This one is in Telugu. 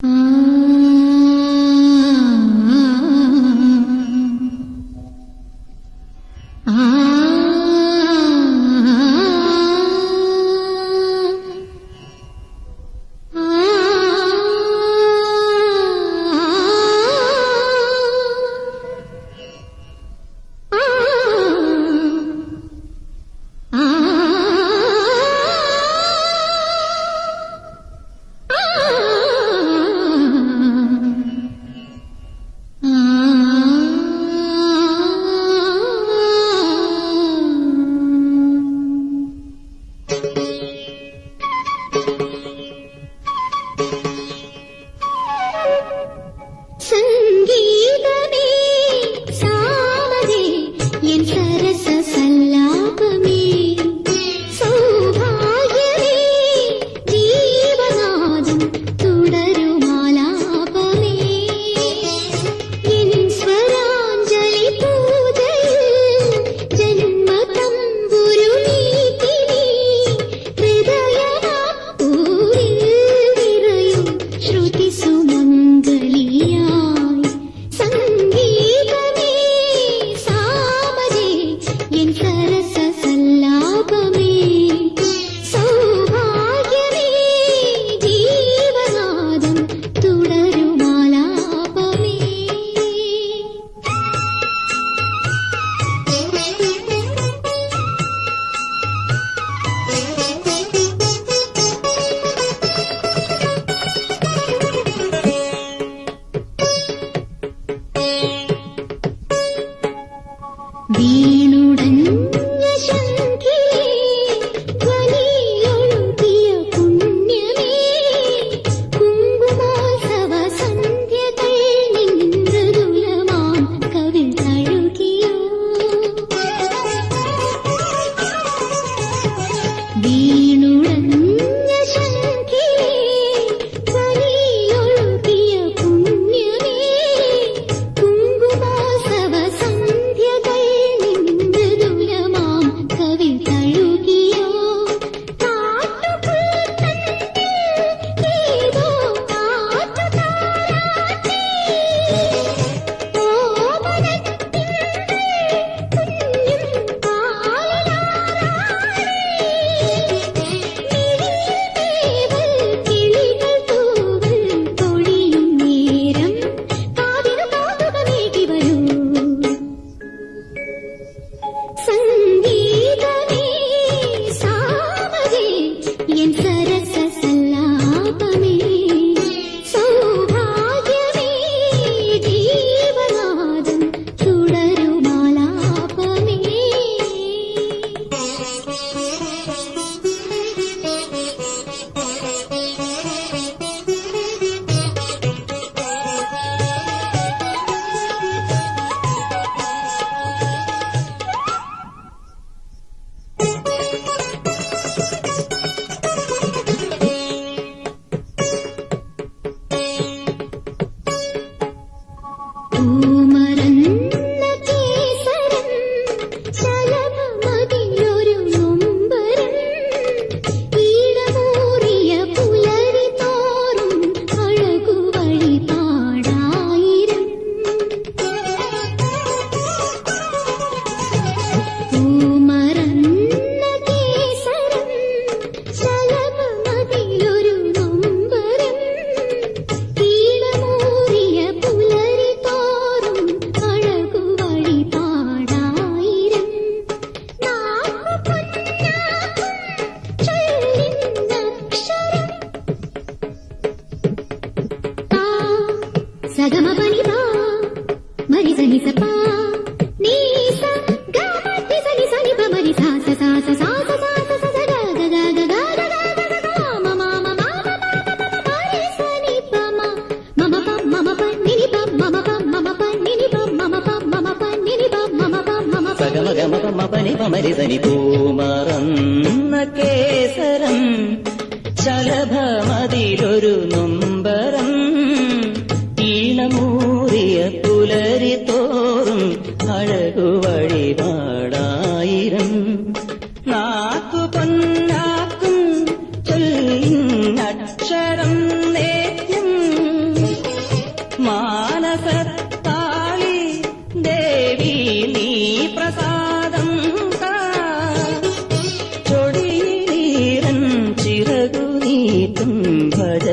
Mm. సగమ పని మరి సని సపా నీ స గ మరి సని సని ప మరి సా స సా స సా స సా స స గ గ గ గ గ గ గ గ గ గ ചേരി തോറും അഴകു വഴിപാടായിരം നാക്കു പൊന്നാക്കും നേത്യം മാനസത്താളി ദേവി നീ പ്രസാദം ചൊടിയീരൻ ചിറകു നീട്ടും ഭജ